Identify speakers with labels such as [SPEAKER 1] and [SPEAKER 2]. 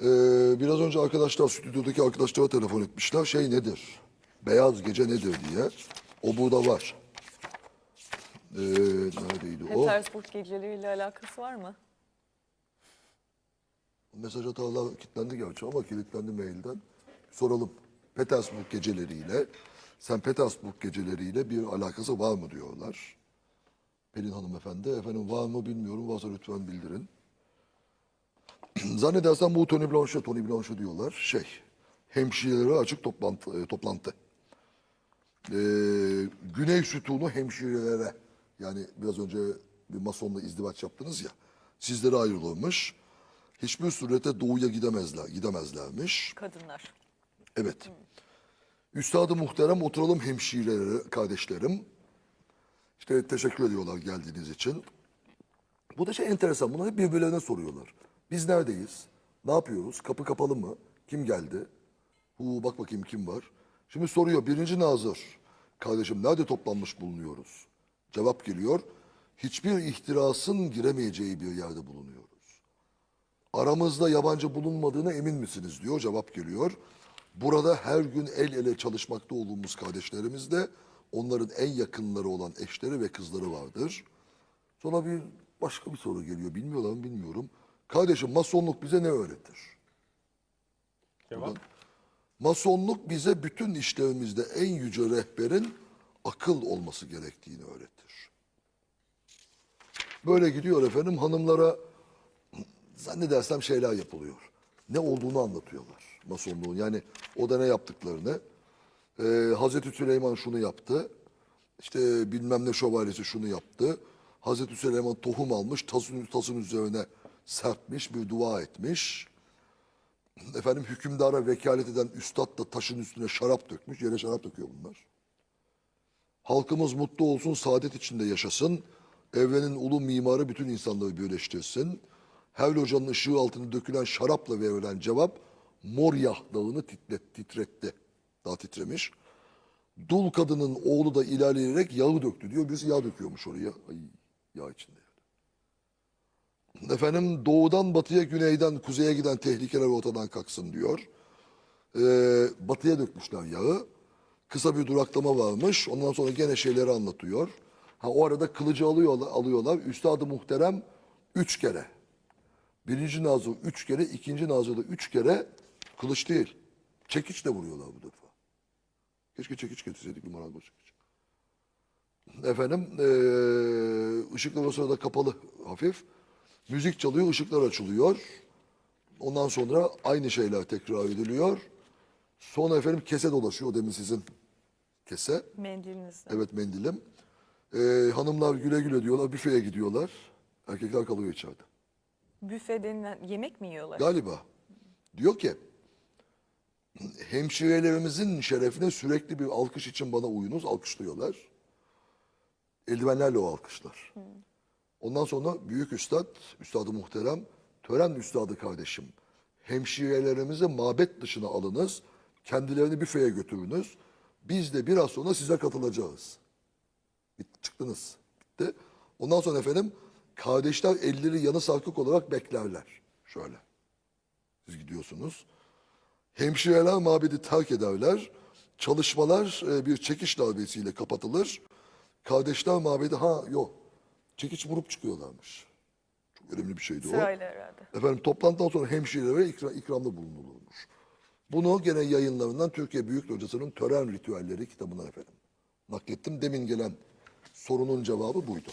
[SPEAKER 1] Ee, biraz önce arkadaşlar, stüdyodaki arkadaşlara telefon etmişler. Şey nedir? Beyaz gece nedir diye. O burada var. Ee, neredeydi o?
[SPEAKER 2] Petersburg geceleriyle alakası var mı?
[SPEAKER 1] Mesaj hatalar kilitlendi gerçi ama kilitlendi mailden. Soralım. Petersburg geceleriyle, St. Petersburg geceleriyle bir alakası var mı diyorlar. Pelin hanımefendi. Efendim var mı bilmiyorum. Varsa lütfen bildirin. Zannedersem bu Tony Blanchard, Tony Blanchard diyorlar. Şey, hemşirelere açık toplantı. e, toplantı. Ee, Güney sütunu hemşirelere, yani biraz önce bir masonla izdivaç yaptınız ya, sizlere ayrılırmış. Hiçbir surette doğuya gidemezler, gidemezlermiş.
[SPEAKER 2] Kadınlar.
[SPEAKER 1] Evet. Üstad-ı muhterem oturalım hemşirelere, kardeşlerim. İşte teşekkür ediyorlar geldiğiniz için. Bu da şey enteresan. Bunları hep birbirlerine soruyorlar. Biz neredeyiz? Ne yapıyoruz? Kapı kapalı mı? Kim geldi? Hu bak bakayım kim var. Şimdi soruyor birinci nazır. Kardeşim nerede toplanmış bulunuyoruz? Cevap geliyor. Hiçbir ihtirasın giremeyeceği bir yerde bulunuyoruz. Aramızda yabancı bulunmadığına emin misiniz diyor. Cevap geliyor. Burada her gün el ele çalışmakta olduğumuz kardeşlerimizde onların en yakınları olan eşleri ve kızları vardır. Sonra bir başka bir soru geliyor. Bilmiyorlar mı bilmiyorum. Kardeşim masonluk bize ne öğretir?
[SPEAKER 3] Cevap.
[SPEAKER 1] Masonluk bize bütün işlerimizde en yüce rehberin akıl olması gerektiğini öğretir. Böyle gidiyor efendim hanımlara zannedersem şeyler yapılıyor. Ne olduğunu anlatıyorlar masonluğun. Yani o da ne yaptıklarını. Ee, Hazreti Süleyman şunu yaptı. İşte bilmem ne şövalyesi şunu yaptı. Hazreti Süleyman tohum almış, tasın, tasın üzerine serpmiş, bir dua etmiş. Efendim hükümdara vekalet eden üstad da taşın üstüne şarap dökmüş. Yere şarap döküyor bunlar. Halkımız mutlu olsun, saadet içinde yaşasın. Evrenin ulu mimarı bütün insanları birleştirsin. Her hocanın ışığı altında dökülen şarapla verilen cevap Moryah dağını titret, titretti. Daha titremiş. Dul kadının oğlu da ilerleyerek yağı döktü diyor. Birisi yağ döküyormuş oraya. Ay yağ içinde. Efendim doğudan batıya, güneyden kuzeye giden tehlikeler ortadan kalksın diyor. Ee, batıya dökmüşler yağı. Kısa bir duraklama varmış. Ondan sonra gene şeyleri anlatıyor. Ha o arada kılıcı alıyorlar, alıyorlar. Üstad-ı muhterem üç kere. Birinci nazır üç kere, ikinci nazırda üç kere kılıç değil. Çekiçle vuruyorlar bu defa. Keşke çekiç getirseydik bir marangoz çekiç. Efendim eee ışıklar o sırada kapalı hafif. Müzik çalıyor, ışıklar açılıyor. Ondan sonra aynı şeyler tekrar ediliyor. Sonra efendim kese dolaşıyor. Demin sizin kese.
[SPEAKER 2] Mendilinizde.
[SPEAKER 1] Evet mendilim. Eee, hanımlar güle güle diyorlar. Büfeye gidiyorlar. Erkekler kalıyor içeride.
[SPEAKER 2] Büfe denilen yemek mi yiyorlar?
[SPEAKER 1] Galiba. Diyor ki hemşirelerimizin şerefine sürekli bir alkış için bana uyunuz. Alkışlıyorlar. Eldivenlerle o alkışlar. Ondan sonra büyük üstad, üstadı muhterem, tören üstadı kardeşim. Hemşirelerimizi mabet dışına alınız. Kendilerini büfeye götürünüz. Biz de biraz sonra size katılacağız. Çıktınız. Bitti. Ondan sonra efendim kardeşler elleri yanı sarkık olarak beklerler. Şöyle. Siz gidiyorsunuz. Hemşireler mabedi terk ederler. Çalışmalar e, bir çekiş darbesiyle kapatılır. Kardeşler mabedi ha yok. Çekiç vurup çıkıyorlarmış. Çok önemli bir şeydi o.
[SPEAKER 2] Sırayla herhalde.
[SPEAKER 1] Efendim toplantıdan sonra hemşirelere ikra, ikramda bulunulurmuş. Bunu gene yayınlarından Türkiye Büyük Hocası'nın Tören Ritüelleri kitabından efendim naklettim. Demin gelen sorunun cevabı buydu.